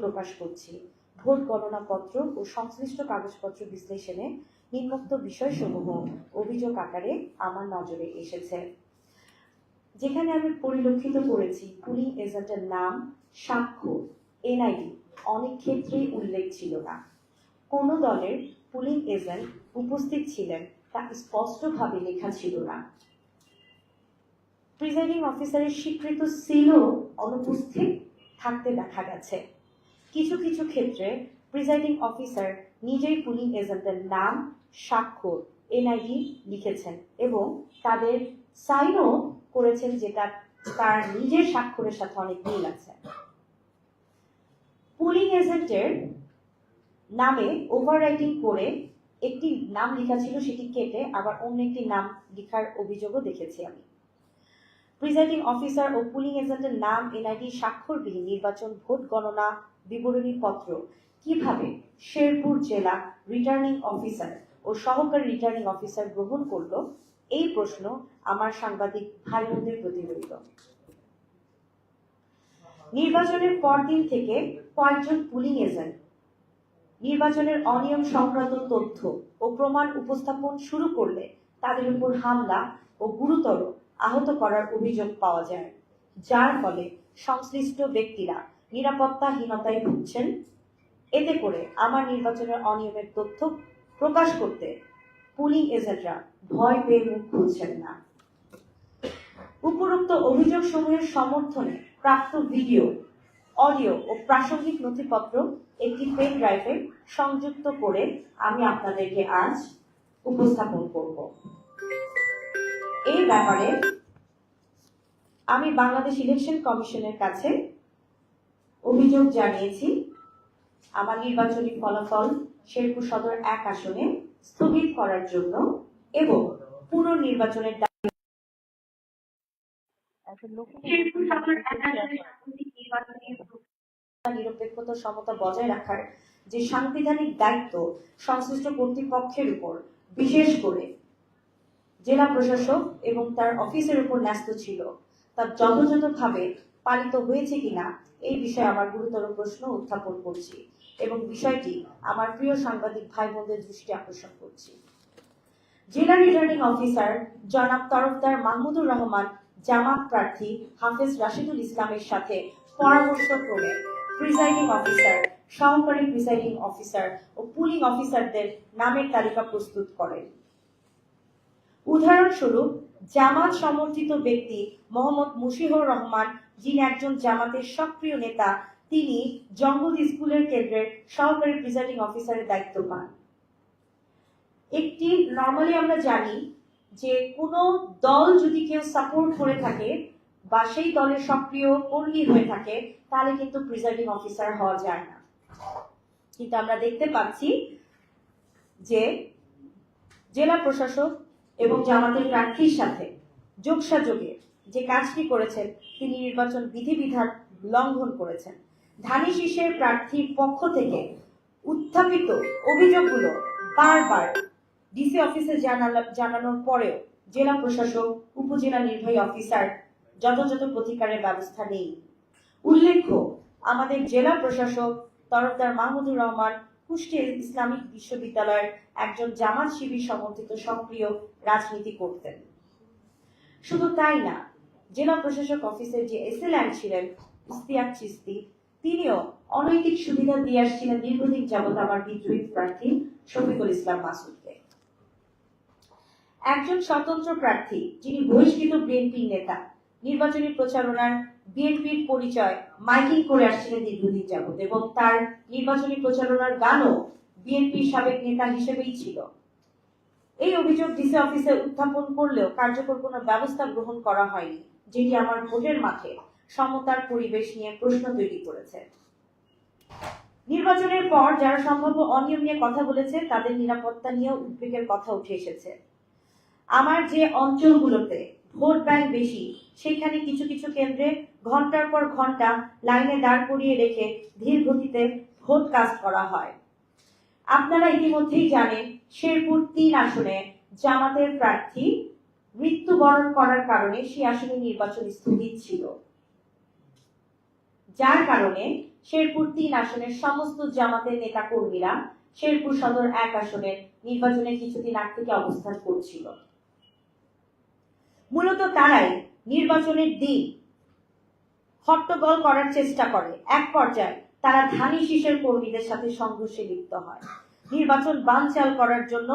প্রকাশ করছি। ভোট গণনা পত্র ও সংশ্লিষ্ট কাগজপত্র বিশ্লেষণে নিম্নোক্ত বিষয়সমূহ অভিযোগ আকারে আমার নজরে এসেছে। যেখানে আমি পরিলক্ষিত করেছি পুলিং এজেন্টের নাম, সাক্ষ্য, এনআইডি অনেক ক্ষেত্রেই উল্লেখ ছিল না। কোন দলের পুলিং এজেন্ট উপস্থিত ছিলেন তা স্পষ্টভাবে লেখা ছিল না। প্রিজাইডিং অফিসারের স্বীকৃত সিলও অনুপস্থিত থাকতে দেখা গেছে। কিছু কিছু ক্ষেত্রে প্রিজাইডিং অফিসার নিজেই পুলিং এজেন্টের নাম স্বাক্ষর এনআইডি লিখেছেন এবং তাদের সাইনও করেছেন যেটা তার নিজের স্বাক্ষরের সাথে অনেক মিল আছে। পুলিং এজেন্টের নামে ওভাররাইটিং করে একটি নাম লেখা ছিল, সেটি কেটে আবার অন্য একটি নাম লেখার অভিযোগও দেখেছি আমি। প্রিজাইডিং অফিসার ও পুলিং এজেন্টের নাম এনআইডি স্বাক্ষরবিহীন নির্বাচন ভোট গণনা বিবরণী পত্র। কীভাবে শেরপুর জেলা রিটার্নিং অফিসার ও সহকারী রিটার্নিং অফিসার গ্রহণ করল? এই প্রশ্ন আমার সাংবাদিক ভাই বোনদের প্রতি রইল। নির্বাচনের পরদিন থেকে কয়েকজন পুলিং এজেন্ট নির্বাচনের অনিয়ম সংক্রান্ত তথ্য ও প্রমাণ উপস্থাপন শুরু করলে তাদের উপর হামলা ও গুরুতর আহত করার অভিযোগ পাওয়া যায়। যার ফলে সংশ্লিষ্ট ব্যক্তিরা নিরাপত্তাহীনতায় ভুগছেন। এতে করে আমার নির্বাচনের অনিয়মের তথ্য প্রকাশ করতে পুলিং এজেন্টরা ভয় পেয়ে মুখ খুলছেন না। উপরোক্ত অভিযোগ সমূহের সমর্থনে প্রাপ্ত ভিডিও, অডিও ও প্রাসঙ্গিক নথিপত্র একটি পেন ড্রাইভে সংযুক্ত করে আমি আপনাদেরকে আজ উপস্থাপন করব। এই ব্যাপারে আমি বাংলাদেশ ইলেকশন কমিশনের কাছে অভিযোগ জানিয়েছি। আমার নির্বাচনী ফলাফল শেরপুর সদর এক আসনে স্থগিত করার জন্য এবং পুনর্নির্বাচনের নিরপেক্ষতা সমতা বজায় রাখার যে সাংবিধানিক দায়িত্ব সংশ্লিষ্ট কর্তৃপক্ষের উপর বিশেষ করে জেলা প্রশাসক এবং তার অফিসের উপর ন্যস্ত ছিল। তা যথাযথভাবে পালিত হয়েছে কিনা এই বিষয়ে আমার গুরুতর প্রশ্ন উত্থাপন করছি এবং বিষয়টি আমার প্রিয় সাংবাদিক ভাই বোনদের দৃষ্টি আকর্ষণ করছি। জেলা রিটার্নিং অফিসার জনাব তরফদার মাহমুদুর রহমান, জামাত প্রার্থী হাফেজ রাশিদুল ইসলামের সাথে পরামর্শ করে প্রিসাইডিং অফিসার, সহকারী প্রিসাইডিং অফিসার ও পুলিং অফিসারদের নামের তালিকা প্রস্তুত করেন। উদাহরণস্বরূপ জামাত সমর্থিত ব্যক্তি মোহাম্মদ মুশিহুর রহমান, যিনি একজন জামাতের সক্রিয় নেতা, তিনি জঙ্গল স্কুলের কেন্দ্রের সহকারী প্রিসাইডিং অফিসারের দায়িত্ব পান। একটি নর্মালি আমরা জানি যে কোনো দল যদি কেউ সাপোর্ট করে থাকে বা সেই দলের সক্রিয় কর্মী হয়ে থাকে, তাহলে কিন্তু প্রিসাইডিং অফিসার হওয়া যায় না। কিন্তু আমরা দেখতে পাচ্ছি যে জেলা প্রশাসক এবং জামাতের প্রার্থীর সাথে যোগসাযোগে যে কাজটি করেছেন, তিনি নির্বাচন বিধিবিধান লঙ্ঘন করেছেন। ধানি শীষের প্রার্থীর পক্ষ থেকে উত্থাপিত অভিযোগগুলো বারবার ডিসি অফিসে জানানোর পরেও জেলা প্রশাসক, উপজেলা নির্বাহী অফিসার যথাযথ প্রতিকারের ব্যবস্থা নেই। উল্লেখ্য, আমাদের জেলা প্রশাসক তরফদার মাহমুদুর রহমান কুষ্টিয়া ইসলামিক বিশ্ববিদ্যালয়ের একজন জামাত শিবির সমর্থিত সক্রিয় রাজনীতি করতেন। শুধু তাই না, জেলা প্রশাসক অফিসের যে এসএলএন ছিলেন ইস্তিয়াক চিস্তি তিনিও অনৈতিক সুবিধা দিয়ে আসছিলেন দীর্ঘদিন যাবত আমার বিদ্রোহী প্রার্থী শফিকুল ইসলাম মাসুদকে। একজন স্বতন্ত্র প্রার্থী, যিনি বহিষ্কৃত বিএনপি নেতা, নির্বাচনী প্রচারণার বিএনপির পরিচয় মাইকিং করে আসছিলেন দীর্ঘদিন যাবত এবং তার নির্বাচনী প্রচারণার গানও বিএনপির সাবেক নেতা হিসেবেই ছিল। এই অভিযোগ ডিসি অফিসে উত্থাপন করলেও কার্যকর কোনো ব্যবস্থা গ্রহণ করা হয়নি, যেটি আমার ভোটের মাঠে সমতার পরিবেশ নিয়ে প্রশ্ন তৈরি করেছে। নির্বাচনের পর যারা সম্ভাব্য অনিয়ম নিয়ে কথা বলেছে, তাদের নিরাপত্তা নিয়েও উদ্বেগের কথা উঠে এসেছে। আমার যে অঞ্চলগুলোতে ভোট ব্যাংক বেশি, সেখানে কিছু কিছু কেন্দ্রে ঘণ্টার পর ঘণ্টা লাইনে দাঁড় করিয়ে রেখে ধীর গতিতে ভোট কাস্ট করা হয়। আপনারা ইতিমধ্যেই জানেন, শেরপুর তিন আসনে জামাতের প্রার্থী মৃত্যুবরণ করার কারণে সেই আসনে নির্বাচন স্থগিত ছিল। যার কারণে শেরপুর তিন আসনের সমস্ত জামাতের নেতা কর্মীরা শেরপুর সদর এক আসনের নির্বাচনের কিছুদিন আগ থেকে অবস্থান করছিল। মূলত তারাই নির্বাচনের দিন হট্টগোল করার চেষ্টা করে। এক পর্যায়ে তারা ধানি শীষের কর্মীদের সাথে সংঘর্ষে লিপ্ত হয়। নির্বাচন বানচাল করার জন্য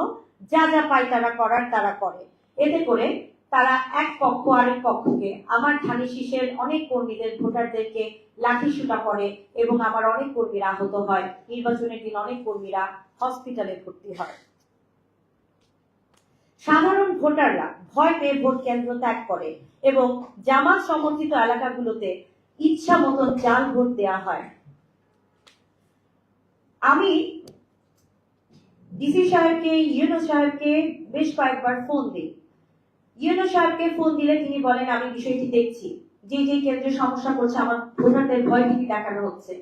যা যা পায় তারা করার তারা করে। এতে করে তারা এক পক্ষ আরেক পক্ষকে, আমার ধানি শীষের অনেক কর্মীদের, ভোটারদেরকে লাঠি শুটা করে এবং আমার অনেক কর্মীরা আহত হয়। নির্বাচনের দিন অনেক কর্মীরা হসপিটালে ভর্তি হয়। সাধারণ ভোটাররা ভয় পেয়ে ভোট কেন্দ্র ত্যাগ করে এবং জামাত সমর্থিত এলাকাগুলোতে ইচ্ছা মতন জাল ভোট দেওয়া হয়। আমি ডিসি সাহেবকে, ইউনো সাহেবকে বেশ কয়েকবার ফোন দিই। ইউনো সাহেবকে ফোন দিলে তিনি বলেন, আমি বিষয়টি দেখছি। যে যে কেন্দ্রে সমস্যা করছে, আমার ভোটারদের ভয় ভীতি দেখানো হচ্ছে।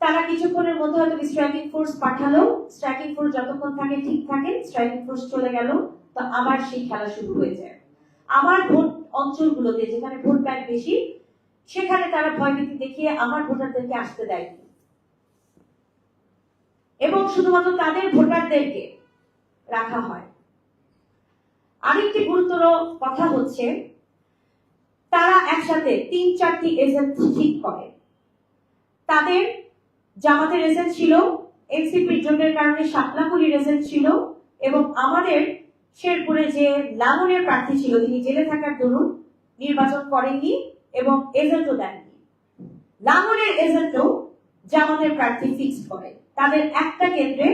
তারা কিছুক্ষণের মধ্যে হয়তো স্ট্রাইকিং ফোর্স পাঠালো। স্ট্রাইকিং ফোর্স যতক্ষণ থাকে, ঠিক থাকে। স্ট্রাইকিং ফোর্স চলে গেল। তো আবার সেই খেলা শুরু হয়ে যায়। আমার ভোট অঞ্চলগুলোতে, যেখানে ভোট ব্যাংক বেশি সেখানে তারা ভয়ভীতি দেখিয়ে আমার ভোটারদেরকে আসতে দেয়নি। এবং শুধুমাত্র তাদের ভোটারদেরকে রাখা হয়। আরেকটি গুরুতর কথা হচ্ছে, তারা একসাথে তিন চারটি এজেন্ট ঠিক করে। তাদের জামাতের এজেন্ট ছিল, এনসিপির জোটের কারণে শাপলাকুলির এজেন্ট ছিল এবং আমাদের শেরপুরে যে লাঙনের প্রার্থী ছিল, তিনি জেলে থাকার দরুন নির্বাচন করেননি। এবং এজেন্টও দেননি। লাঙনের এজেন্টও জামাতের প্রার্থী ফিক্সড করে তাদের একটা কেন্দ্রে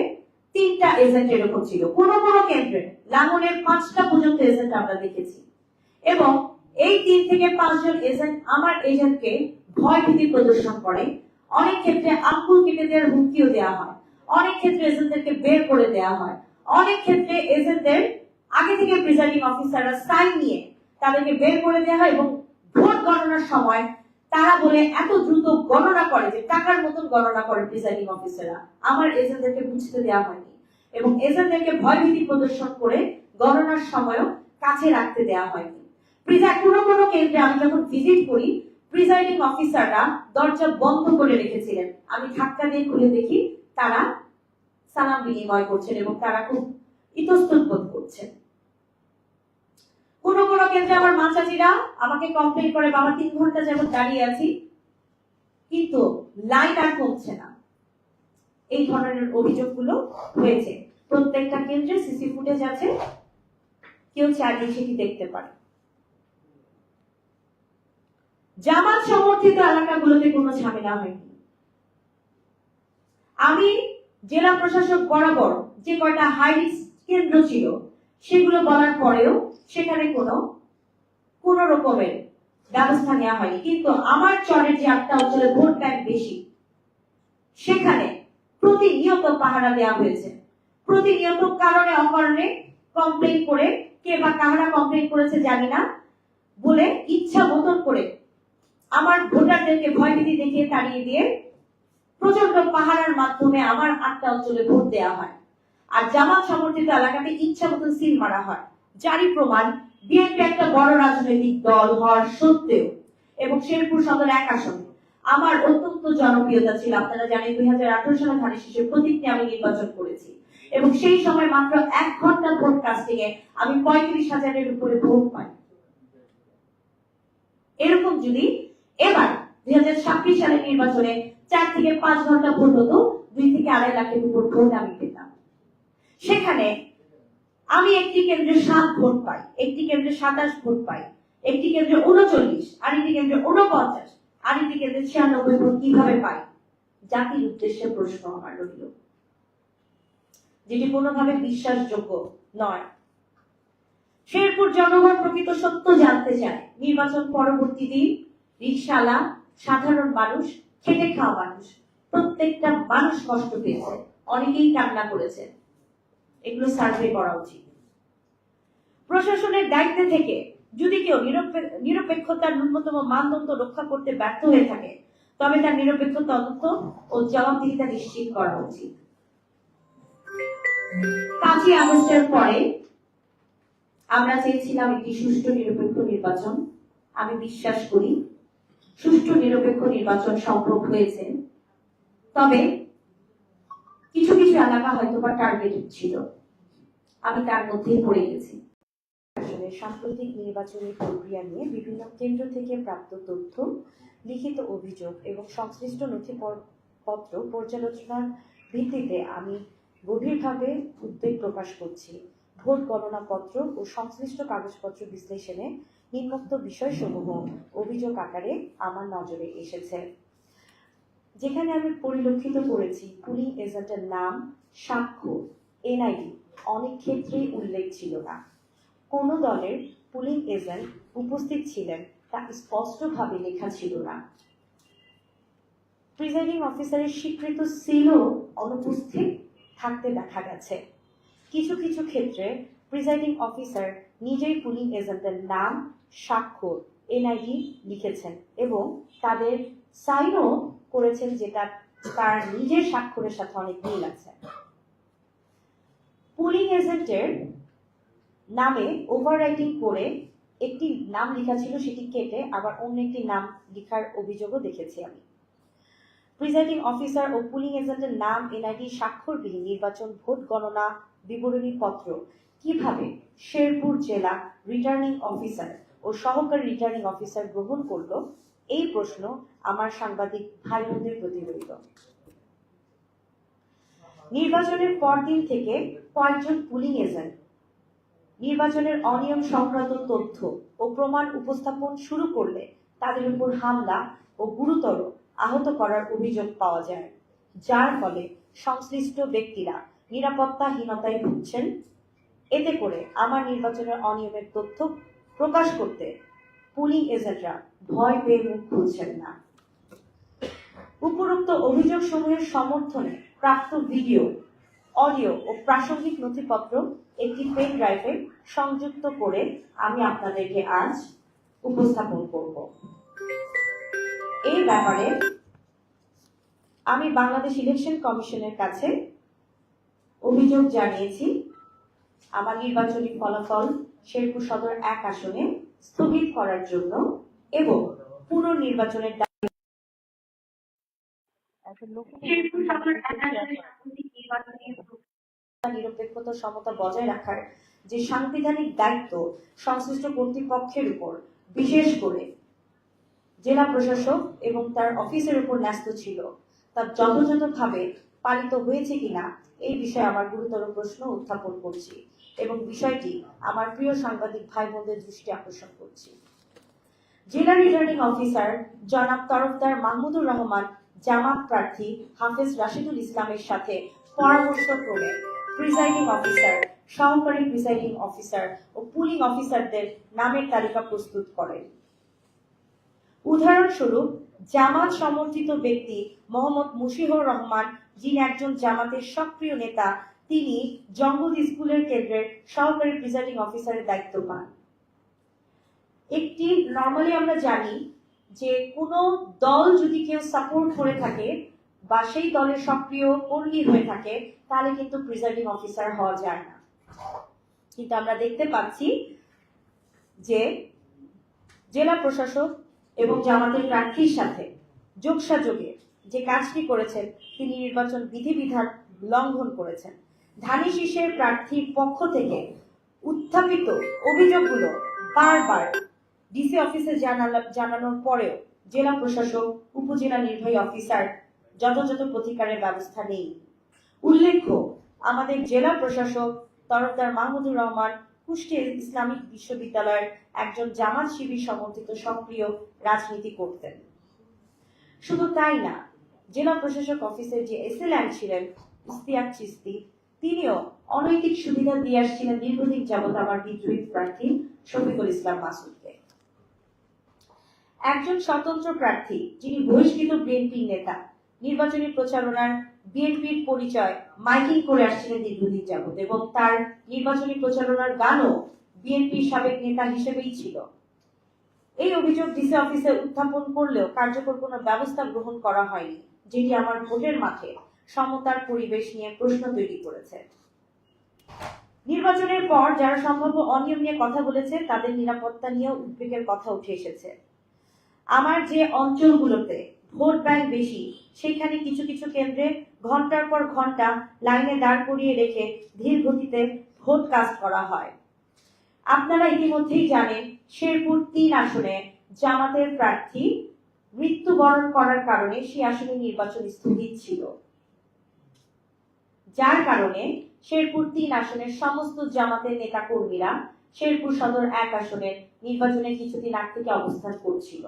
তিনটা এজেন্ট এরকম ছিল। কোন কোন কেন্দ্রে লাঙনের পাঁচটা পর্যন্ত এজেন্ট আমরা দেখেছি। এবং এই তিন থেকে পাঁচজন এজেন্ট আমার এজেন্টকে ভয় ভীতি প্রদর্শন করে। অনেক ক্ষেত্রে আঙ্গুল কেটে দেওয়ার হুমকিও দেওয়া হয়। অনেক ক্ষেত্রে এজেন্টদেরকে বের করে দেওয়া হয়। অনেক ক্ষেত্রে এজেন্টদের আগে থেকে প্রিজাইডিং অফিসাররা সাইন নিয়ে তাদেরকে বের করে দেওয়া হয় এবং গণনার সময় তারা বলে এত দ্রুত গণনা করে যে টাকার মতন গণনা করে প্রিজাইডিং অফিসাররা আমার এজেন্টদেরকে বুঝতে দেওয়া হয়নি। এবং এজেন্টদেরকে ভয়ভীতি প্রদর্শন করে গণনার সময়ও কাছে রাখতে দেওয়া হয়নি। প্রিজাইড কোনো কোনো কেন্দ্রে আমি যখন ভিজিট করি প্রিজাইডিং অফিসাররা দরজা বন্ধ করে রেখেছিলেন। আমি ধাক্কা দিয়ে খুলে দেখি তারা সালাম বিনিময় করছেন এবং তারা খুব ইতস্তত বোধ করছেন। কোন কোন কেন্দ্রে আমার মা আমাকে কমপ্লেন করে বাবা তিন ঘণ্টা যেমন দাঁড়িয়ে আছি, কিন্তু লাইন আর কমছে না। এই ধরনের অভিযোগগুলো হয়েছে। প্রত্যেকটা কেন্দ্রে সিসি ফুটেজ আছে, কেউ চাইলে সেটি দেখতে পারে। জামাত সমর্থিত এলাকাগুলোতে কোনো ঝামেলা হয়নি। আমি জেলা প্রশাসক বরাবর যে কয়টা হাই কেন্দ্র ছিল সেগুলো বলার পরেও সেখানে কোনো, কোন রকমের ব্যবস্থা নেওয়া হয়নি। কিন্তু আমার চরের যে আটটা অঞ্চলে ভোট ব্যাংক বেশি, সেখানে প্রতিনিয়ত পাহারা দেওয়া হয়েছে। প্রতিনিয়ত কারণে অকারণে কমপ্লেন করে, কে বা কাহারা কমপ্লেন করেছে জানি না, বলে ইচ্ছা মতন করে আমার ভোটারদেরকে ভয়ভীতি দেখিয়ে তাড়িয়ে দিয়ে প্রচণ্ড পাহারার মাধ্যমে আমার আটটা অঞ্চলে ভোট দেওয়া হয়। আর জামাত সমর্থিত এলাকাতে ইচ্ছা মতন সিল মারা হয়। যারই প্রমাণ, বিএনপি একটা বড় রাজনৈতিক দল হওয়ার সত্ত্বেও, এবং শেরপুর সদর এক আসনে। আমার অত্যন্ত জনপ্রিয়তা ছিল, আপনারা জানেন দুই হাজার আঠারো সালে ধানের শীষের প্রতীক আমি নির্বাচন করেছি। এবং সেই সময় মাত্র এক ঘণ্টা ভোট কাস্টিং এ আমি পঁয়ত্রিশ হাজারের উপরে ভোট পাই। এরকম যদি এবার দুই হাজার ছাব্বিশ সালের নির্বাচনে চার থেকে পাঁচ ঘণ্টা ভোট হতো, দুই থেকে আড়াই লাখের উপর ভোট আমি পেতাম। সেখানে আমি একটি কেন্দ্রে সাত ভোট পাই, একটি কেন্দ্রে সাতাশ ভোট পাই, একটি কেন্দ্রে উনচল্লিশ আরেকটি কেন্দ্রে উনপঞ্চাশ আরেকটি কেন্দ্রে ছিয়ানব্বই ভোট কীভাবে পাই? জাতির উদ্দেশ্যে প্রশ্ন আমার রইল। যেটি কোনোভাবে বিশ্বাসযোগ্য নয়। শেরপুর জনগণ প্রকৃত সত্য জানতে চায়। নির্বাচন পরবর্তী দিন রিক্সাওয়ালা সাধারণ মানুষ, খেটে খাওয়া মানুষ, প্রত্যেকটা মানুষ কষ্ট পেয়েছে। অনেকেই কান্না করেছে এগুলো সার্ভে করা উচিত। প্রশাসনের দায়িত্বে থেকে যদি কেউ নিরপে- নিরপেক্ষতার ন্যূনতম মানদণ্ড রক্ষা করতে ব্যর্থ হয়ে থাকে, তবে তার নিরপেক্ষ তদন্ত ও জবাবদিহিতা নিশ্চিত করা উচিত। পাঁচই আগস্টের পরে আমরা চেয়েছিলাম একটি সুষ্ঠু নিরপেক্ষ নির্বাচন। আমি বিশ্বাস করি, সুষ্ঠু নিরপেক্ষ নির্বাচন সম্ভব হয়েছে। তবে কিছু এলাকা হয়তো বা টার্গেটেড ছিল। আমি তার মধ্যেই পড়ে গেছি। আসলে সাম্প্রতিক নির্বাচনী প্রক্রিয়া নিয়ে বিভিন্ন কেন্দ্র থেকে প্রাপ্ত তথ্য, লিখিত অভিযোগ এবং সংশ্লিষ্ট নথিপত্র পর্যালোচনার ভিত্তিতে আমি গভীরভাবে উদ্বেগ প্রকাশ করছি। ভোট গণনা পত্র ও সংশ্লিষ্ট কাগজপত্র বিশ্লেষণে নিম্নোক্ত বিষয়সমূহ অভিযোগ আকারে আমার নজরে এসেছে। যেখানে আমি পরিলক্ষিত করেছি, পুলিং এজেন্টের নাম, সাক্ষ্য, এনআইডি, অনেক ক্ষেত্রেই উল্লেখ ছিল না। কোন দলের পুলিং এজেন্ট উপস্থিত ছিলেন তা স্পষ্টভাবে লেখা ছিল না। প্রিজাইডিং অফিসারের স্বীকৃত সিলও অনুপস্থিত থাকতে দেখা গেছে। কিছু কিছু ক্ষেত্রে প্রিজাইডিং অফিসার নিজেই পুলিং এজেন্টের নাম স্বাক্ষর এনআইডি লিখেছেন এবং তাদের সাইনও করেছেন যেটা তার নিজের স্বাক্ষরের সাথে অনেক মিল আছে। পুলিং এজেন্টের নামে ওভাররাইটিং করে একটি নাম লেখা ছিল, সেটি কেটে আবার অন্য একটি নাম লেখার অভিযোগও দেখেছি আমি। প্রিজাইডিং অফিসার ও পুলিং এজেন্টের নাম, এনআইডি, স্বাক্ষরবিহীন নির্বাচন, ভোট গণনা, বিবরণী পত্র, কীভাবে শেরপুর জেলা রিটার্নিং অফিসার ও সহকারী রিটার্নিং অফিসার গ্রহণ করল এই প্রশ্ন আমার সাংবাদিক ভাই বোনদের প্রতি রইল। নির্বাচনের পরদিন থেকে কয়েকজন পুলিং এজেন্ট, নির্বাচনের অনিয়ম সংক্রান্ত তথ্য ও প্রমাণ উপস্থাপন শুরু করলে তাদের উপর হামলা ও গুরুতর আহত করার অভিযোগ পাওয়া যায়, যার ফলে সংশ্লিষ্ট ব্যক্তিরা নিরাপত্তাহীনতায় ভুগছেন। এতে করে আমার নির্বাচনের অনিয়মের তথ্য প্রকাশ করতে পুলিং এজেন্টরা ভয় পেয়ে মুখ খুলছেন না। উপরোক্ত অভিযোগ সমূহের সমর্থনে প্রাপ্ত ভিডিও, অডিও ও প্রাসঙ্গিক নথিপত্র একটি পেন ড্রাইভে সংযুক্ত করে আমি আপনাদেরকে আজ উপস্থাপন করব। এই ব্যাপারে আমি বাংলাদেশ ইলেকশন কমিশনের কাছে অভিযোগ জানিয়েছি। আমার নির্বাচনী ফলাফল শেরপুর সদর এক আসনে স্থগিত করার জন্য এবং পুনর্নির্বাচনের দাবি নিরপেক্ষতা সমতা বজায় রাখার যে সাংবিধানিক দায়িত্ব সংশ্লিষ্ট কর্তৃপক্ষের উপর বিশেষ করে জেলা প্রশাসক এবং তার অফিসের উপর ন্যস্ত ছিল তা যথাযথভাবে পালিত হয়েছে কিনা এই বিষয়ে আমার গুরুতর প্রশ্ন উত্থাপন করছি। এবং বিষয়টি আমার প্রিয় সাংবাদিক ভাই বোনদের দৃষ্টি আকর্ষণ করছি। জেলা রিটার্নিং অফিসার জনাব তরফদার মাহমুদুর রহমান, জামাত প্রার্থী হাফেজ রাশিদুল ইসলামের সাথে পরামর্শ করে প্রিজাইডিং অফিসার সহকারী প্রিজাইডিং অফিসার ও পুলিং অফিসারদের নামের তালিকা প্রস্তুত করেন। উদাহরণস্বরূপ, জামাত সমর্থিত ব্যক্তি মোহাম্মদ মুশিহুর রহমান, যিনি একজন জামাতের সক্রিয় নেতা তিনি জঙ্গল স্কুলের কেন্দ্রের সহকারী প্রিজাইডিং অফিসারের দায়িত্ব পান। একটি নর্মালি আমরা জানি যে কোনো দল যদি কেউ সাপোর্ট করে থাকে বা সেই দলের সক্রিয় কর্মী হয়ে থাকে, তাহলে কিন্তু প্রিজাইডিং অফিসার হওয়া যায় না। কিন্তু আমরা দেখতে পাচ্ছি যে জেলা প্রশাসক এবং জামাতের প্রার্থীর সাথে যোগসাযোগে যে কাজটি করেছেন, তিনি নির্বাচন বিধিবিধান লঙ্ঘন করেছেন। ধানি শীষের প্রার্থীর পক্ষ থেকে উত্থাপিত অভিযোগগুলো বারবার ডিসি অফিসে জানানোর পরেও জেলা প্রশাসক, উপজেলা নির্বাহী অফিসার যথাযথ প্রতিকারের ব্যবস্থা নেই। উল্লেখ্য, আমাদের জেলা প্রশাসক তরফদার মাহমুদুর রহমান কুষ্টিয়া ইসলামিক বিশ্ববিদ্যালয়ের একজন জামাত শিবির সমর্থিত সক্রিয় রাজনীতি করতেন। শুধু তাই না, জেলা প্রশাসক অফিসের যে এসএলএম ছিলেন ইস্তিয়াক চিস্তি তিনিও অনৈতিক সুবিধা দিয়ে আসছিলেন দীর্ঘদিন যাবত আমার বিদ্রোহী প্রার্থী শফিকুল ইসলাম মাসুদকে। একজন স্বতন্ত্র প্রার্থী, যিনি বহিষ্কৃত বিএনপির নেতা। নির্বাচনী প্রচারণার বিএনপির পরিচয় মাইকিং করে আসছিলেন দীর্ঘদিন যাবত এবং তার নির্বাচনী প্রচারণার গানও বিএনপির সাবেক নেতা হিসেবেই ছিল। এই অভিযোগ ডিসি অফিসে উত্থাপন করলেও কার্যকর কোনো ব্যবস্থা গ্রহণ করা হয়নি, যেটি আমার ভোটের মাঠে সমতার পরিবেশ নিয়ে প্রশ্ন তৈরি করেছে। নির্বাচনের পর যারা সম্ভাব্য অনিয়ম নিয়ে কথা বলেছে, তাদের নিরাপত্তা নিয়ে উদ্বেগের কথা উঠে এসেছে। আমার যে অঞ্চলগুলোতে ভোট ব্যাংক বেশি, সেখানে কিছু কিছু কেন্দ্রে ঘণ্টার পর ঘণ্টা লাইনে দাঁড় করিয়ে রেখে ধীর গতিতে ভোট কাস্ট করা হয়। আপনারা ইতিমধ্যেই জানেন, শেরপুর তিন আসনে জামাতের প্রার্থী মৃত্যুবরণ করার কারণে সেই আসনে নির্বাচন স্থগিত ছিল। যার কারণে শেরপুর তিন আসনের সমস্ত জামাতের নেতা কর্মীরা শেরপুর সদর এক আসনের নির্বাচনে কিছুদিন আগ থেকে অবস্থান করছিল।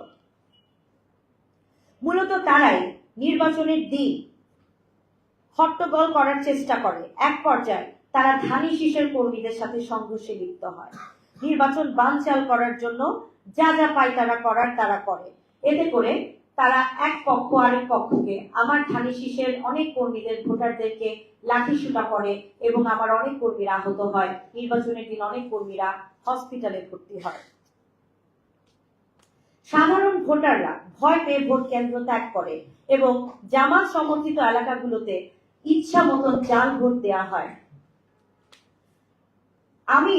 মূলত তারাই নির্বাচনের দিন হট্টগোল করার চেষ্টা করে। এক পর্যায়ে তারা ধানি শীষের কর্মীদের সাথে সংঘর্ষে লিপ্ত হয়। নির্বাচন বানচাল করার জন্য যা যা পায় তারা করার তারা করে। এতে করে তারা এক পক্ষ আরেক পক্ষকে, আমার ধানি শীষের অনেক কর্মীদের, ভোটারদেরকে লাঠি শুটা করে এবং আমার অনেক কর্মীরা আহত হয়। নির্বাচনের দিন অনেক কর্মীরা হসপিটালে ভর্তি হয়। সাধারণ ভোটাররা ভয় পেয়ে ভোট কেন্দ্র ত্যাগ করে এবং জামাত সমর্থিত এলাকাগুলোতে ইচ্ছা মতন জাল ভোট দেওয়া হয়। আমি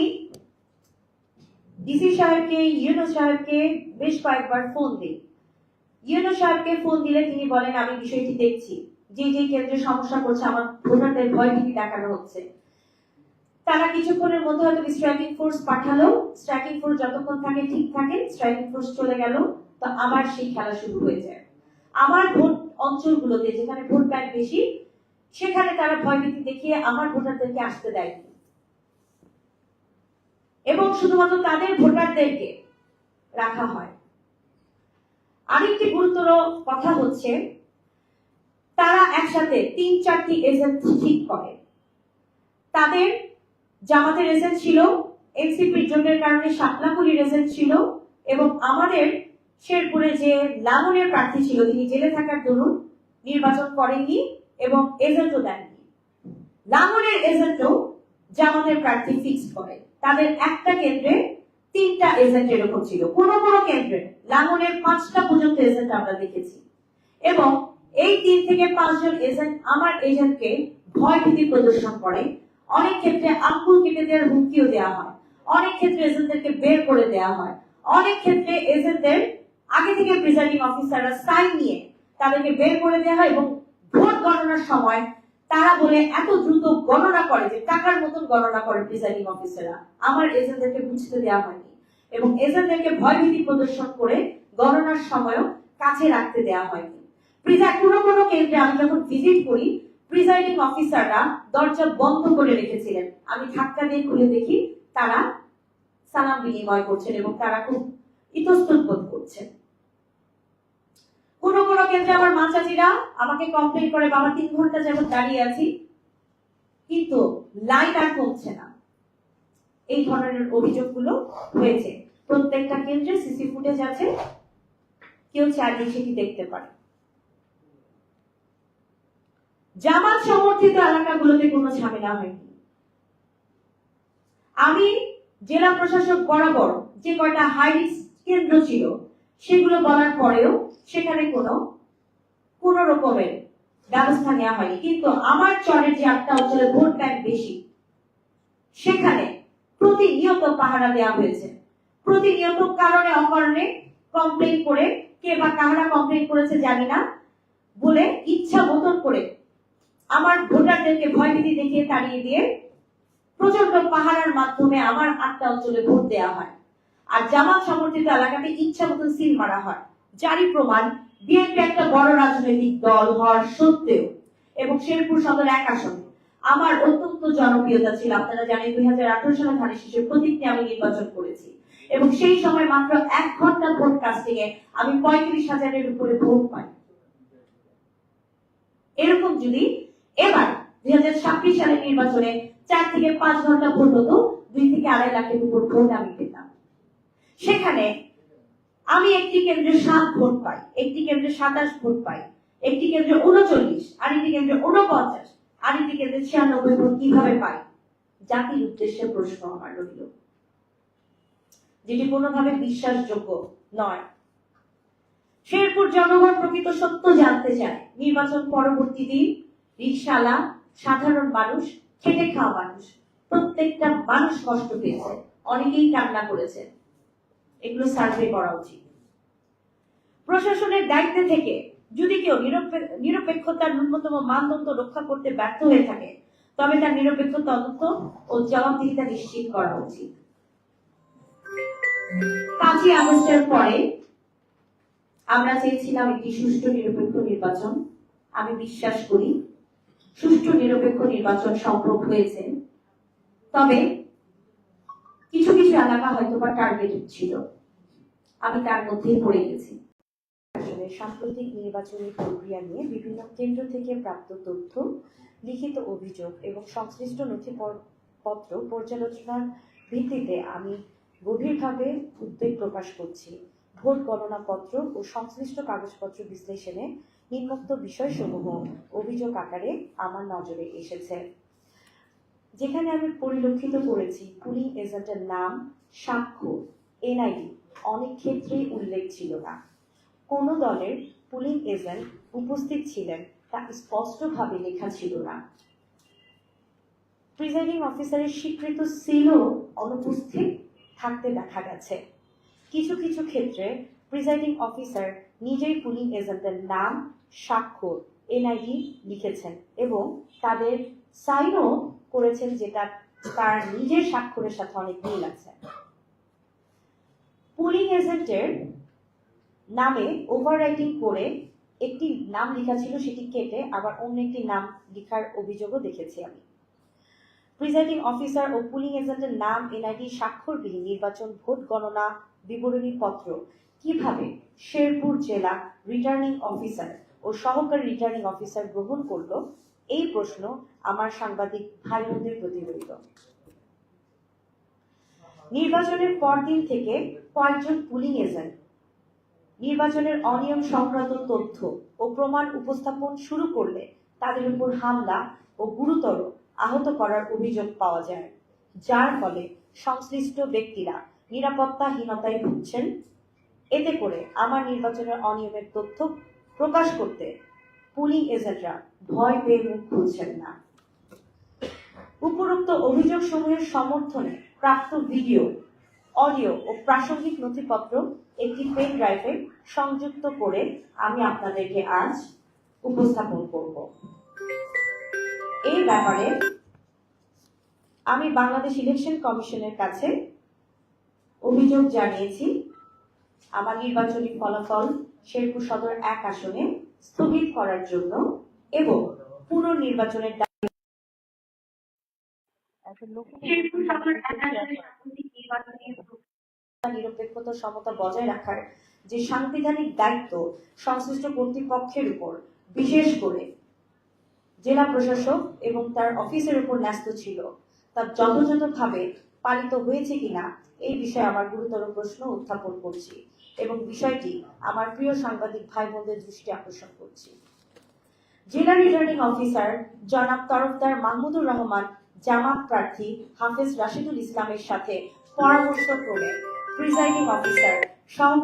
ডিসি সাহেবকে ইউনো সাহেবকে বেশ কয়েকবার ফোন দিই। ইউনো সাহেবকে ফোন দিলে তিনি বলেন, আমি বিষয়টি দেখছি। যে যে কেন্দ্রে সমস্যা করছে, আমার ভোটারদের ভয় ভীতি দেখানো হচ্ছে। তারা কিছুক্ষণের মধ্যে হয়তো স্ট্রাইকিং ফোর্স পাঠালো। স্ট্রাইকিং ফোর্স যতক্ষণ থাকে, ঠিক থাকে। স্ট্রাইকিং ফোর্স চলে গেল। তো আবার সেই খেলা শুরু হয়ে যায়। আমার ভোট অঞ্চলগুলোতে যেখানে ভোট ব্যাংক বেশি, সেখানে তারা ভয়ভীতি দেখিয়ে আমার ভোটারদেরকে আসতে দেয়নি। এবং শুধুমাত্র তাদের ভোটারদেরকে রাখা হয়। আরেকটি গুরুতর কথা হচ্ছে, তারা একসাথে তিন চারটি এজেন্ট ঠিক করে। তাদের জামাতের এজেন্ট ছিল এনসিপির জোটের কারণে শাপলাকুলির এজেন্ট ছিল এবং আমাদের শেরপুরে যে লাঙনের প্রার্থী ছিল, তিনি জেলে থাকার দরুন নির্বাচন করেননি এবং এজেন্টও দেননি। লাঙনের এজেন্টও জামাতের প্রার্থী ফিক্সড করে। তাদের একটা কেন্দ্রে তিনটা এজেন্ট এরকম ছিল। কোন কোন কেন্দ্রে লাঙনের পাঁচটা পর্যন্ত এজেন্ট আমরা দেখেছি। এবং এই তিন থেকে পাঁচজন এজেন্ট আমার এজেন্টকে ভয় ভীতি প্রদর্শন করে। অনেক ক্ষেত্রে আঙ্গুল কেটে দেওয়ার হুমকিও দেওয়া হয়। অনেক ক্ষেত্রে এজেন্টদেরকে বের করে দেওয়া হয়। অনেক ক্ষেত্রে এজেন্টদের আগে থেকে প্রিজাইডিং অফিসাররা সাইন নিয়ে তাদেরকে বের করে দেওয়া হয় এবং ভোট গণনার সময় তারা বলে এত দ্রুত গণনা করে যে টাকার মতন গণনা করে প্রিজাইডিং অফিসাররা। আমার এজেন্টদেরকে বুঝতে দেওয়া হয়নি এবং এজেন্টদেরকে ভয়ভীতি প্রদর্শন করে গণনার সময়ও কাছে রাখতে দেওয়া হয়নি। প্রিজা, কোনো কোনো কেন্দ্রে আমি যখন ভিজিট করি, প্রিজাইডিং অফিসাররা দরজা বন্ধ করে রেখেছিলেন। আমি ধাক্কা দিয়ে খুলে দেখি তারা সালাম বিনিময় করছেন এবং তারা খুব ইতস্তত বোধ করছেন। কোনো কোনো কেন্দ্রে আমার মা চাচিরা আমাকে কমপ্লেন করে, বাবা, তিন ঘণ্টা যেমন দাঁড়িয়ে আছি। কিন্তু লাইন আর কমছে না। এই ধরনের অভিযোগগুলো হয়েছে। প্রত্যেকটা কেন্দ্রে সিসি ফুটেজ আছে। কেউ চাইলে সেটি দেখতে পারে। জামাত সমর্থিত এলাকাগুলোতে কোনো ঝামেলা হয়নি। আমি জেলা প্রশাসক বরাবর যে কয়টা হাই কেন্দ্র ছিল সেগুলো বলার পরেও সেখানে কোনো, কোন রকমের ব্যবস্থা নেওয়া হয়নি। কিন্তু আমার চরের যে আটটা অঞ্চলে ভোট ব্যাংক বেশি, সেখানে প্রতিনিয়ত পাহারা দেওয়া হয়েছে। প্রতিনিয়ত কারণে অকারণে কমপ্লেন করে, কে বা কাহারা কমপ্লেন করেছে জানি না, বলে ইচ্ছা মতন করে আমার ভোটারদেরকে ভয়ভীতি দেখিয়ে তাড়িয়ে দিয়ে প্রচণ্ড পাহারার মাধ্যমে আমার আটটা অঞ্চলে ভোট দেওয়া হয়। আর জামাত সমর্থিত এলাকাতে ইচ্ছা মতন সিল মারা হয়। যারই প্রমাণ, বিএনপি একটা বড় রাজনৈতিক দল হওয়ার সত্ত্বেও, এবং শেরপুর সদর এক আসনে। আমার অত্যন্ত জনপ্রিয়তা ছিল, আপনারা জানেন, দুই হাজার আঠারো সালে ধানের শীষের প্রতীক আমি নির্বাচন করেছি। এবং সেই সময় মাত্র এক ঘণ্টা ভোট কাস্টিং এ আমি পঁয়ত্রিশ হাজারের উপরে ভোট পাই। এরকম যদি এবার দুই হাজার ছাব্বিশ সালের নির্বাচনে চার থেকে পাঁচ ঘণ্টা ভোট হতো, দুই থেকে আড়াই লাখের উপর ভোট আমি পেতাম। সেখানে আমি একটি কেন্দ্রে সাত ভোট পাই, একটি কেন্দ্রে সাতাশ ভোট পাই, একটি কেন্দ্রে উনচল্লিশ আরেকটি কেন্দ্রে উনপঞ্চাশ আরেকটি কেন্দ্রে ছিয়ানব্বই ভোট কীভাবে পাই? জাতির উদ্দেশ্যে প্রশ্ন আমার রইল। যেটি কোনোভাবে বিশ্বাসযোগ্য নয়। শেরপুর জনগণ প্রকৃত সত্য জানতে চায়। নির্বাচন পরবর্তী দিন রিক্সালা সাধারণ মানুষ, খেটে খাওয়া মানুষ, প্রত্যেকটা মানুষ কষ্ট পেয়েছে, অনেকেই কান্না করেছে। এগুলো সার্ভে করা উচিত। প্রশাসনের দায়িত্বে থেকে যদি কেউ নিরপেক্ষতার ন্যূনতম মানদণ্ড রক্ষা করতে ব্যর্থ হয়ে থাকে, তবে তার নিরপেক্ষ তদন্ত ও জবাবদিহিতা নিশ্চিত করা উচিত। পাঁচই আগস্টের পরে আমরা চেয়েছিলাম একটি সুষ্ঠু নিরপেক্ষ নির্বাচন। আমি বিশ্বাস করি, সুষ্ঠু নিরপেক্ষ নির্বাচন সম্ভব হয়েছে। তবে এলাকা হয়তো বা টার্গেটেড ছিল। আমি তার মধ্যেই পড়ে গেছি। সাম্প্রতিক নির্বাচনী প্রক্রিয়া নিয়ে বিভিন্ন কেন্দ্র থেকে প্রাপ্ত তথ্য, লিখিত অভিযোগ এবং সংশ্লিষ্ট নথিপত্র পর্যালোচনার ভিত্তিতে আমি গভীরভাবে উদ্বেগ প্রকাশ করছি। ভোট গণনা পত্র ও সংশ্লিষ্ট কাগজপত্র বিশ্লেষণে নিম্নোক্ত বিষয়সমূহ অভিযোগ আকারে আমার নজরে এসেছে। যেখানে আমি পরিলক্ষিত করেছি পুলিং এজেন্টের নাম, সাক্ষ্য, এনআইডি, অনেক ক্ষেত্রেই উল্লেখ ছিল না। কোন দলের পুলিং এজেন্ট উপস্থিত ছিলেন তা স্পষ্টভাবে লেখা ছিল না। প্রিজাইডিং অফিসারের স্বীকৃত সিলও অনুপস্থিত থাকতে দেখা গেছে। কিছু কিছু ক্ষেত্রে প্রিজাইডিং অফিসার নিজেই পুলিং এজেন্টের নাম স্বাক্ষর এনআইডি লিখেছেন এবং তাদের সাইনও করেছেন যেটা তার নিজের স্বাক্ষরের সাথে অনেক মিল আছে। পুলিং এজেন্টের নামে ওভাররাইটিং করে একটি নাম লেখা ছিল, সেটি কেটে আবার অন্য একটি নাম লেখার অভিযোগও দেখেছি আমি। প্রিজাইডিং অফিসার ও পুলিং এজেন্টের নাম, এনআইডি, স্বাক্ষরবিহীন নির্বাচন, ভোট গণনা, বিবরণী পত্র, কীভাবে শেরপুর জেলা রিটার্নিং অফিসার ও সহকারী রিটার্নিং অফিসার গ্রহণ করল এই প্রশ্ন আমার সাংবাদিক ভাই প্রতি রইল। নির্বাচনের পরদিন থেকে কয়েকজন পুলিং এজেন্ট নির্বাচনের অনিয়ম সংক্রান্ত তথ্য ও প্রমাণ উপস্থাপন শুরু করলে তাদের উপর হামলা ও গুরুতর আহত করার অভিযোগ পাওয়া যায়। যার ফলে সংশ্লিষ্ট ব্যক্তিরা নিরাপত্তাহীনতায় ভুগছেন। এতে করে আমার নির্বাচনের অনিয়মের তথ্য প্রকাশ করতে পুলিং এজেন্টরা ভয় পেয়ে মুখ খুলছেন না। উপরোক্ত অভিযোগ সমূহের সমর্থনে প্রাপ্ত ভিডিও, অডিও ও প্রাসঙ্গিক নথিপত্র, একটি পেন ড্রাইভে সংযুক্ত করে আমি আপনাদেরকে আজ উপস্থাপন করব। এই ব্যাপারে আমি বাংলাদেশ ইলেকশন কমিশনের কাছে অভিযোগ জানিয়েছি। আমার নির্বাচনী ফলাফল শেরপুর সদর এক আসনে স্থগিত করার জন্য এবং পুনর্নির্বাচনের দাবি নির্বাচনী নিরপেক্ষতা সমতা বজায় রাখার যে সাংবিধানিক দায়িত্ব সংশ্লিষ্ট কর্তৃপক্ষের উপর বিশেষ করে জেলা প্রশাসক এবং তার অফিসের উপর ন্যস্ত ছিল তা যথাযথভাবে পালিত হয়েছে কিনা এই বিষয়ে আমার গুরুতর প্রশ্ন উত্থাপন করছি। এবং বিষয়টি আমার প্রিয় সাংবাদিক ভাই বোনদের দৃষ্টি আকর্ষণ করছি। জেলা রিটার্নিং অফিসার জনাব তরফদার মাহমুদুর রহমান, জামাত প্রার্থী হাফেজ রাশিদুল ইসলামের সাথে পরামর্শ করে প্রিজাইডিং অফিসার সহকারী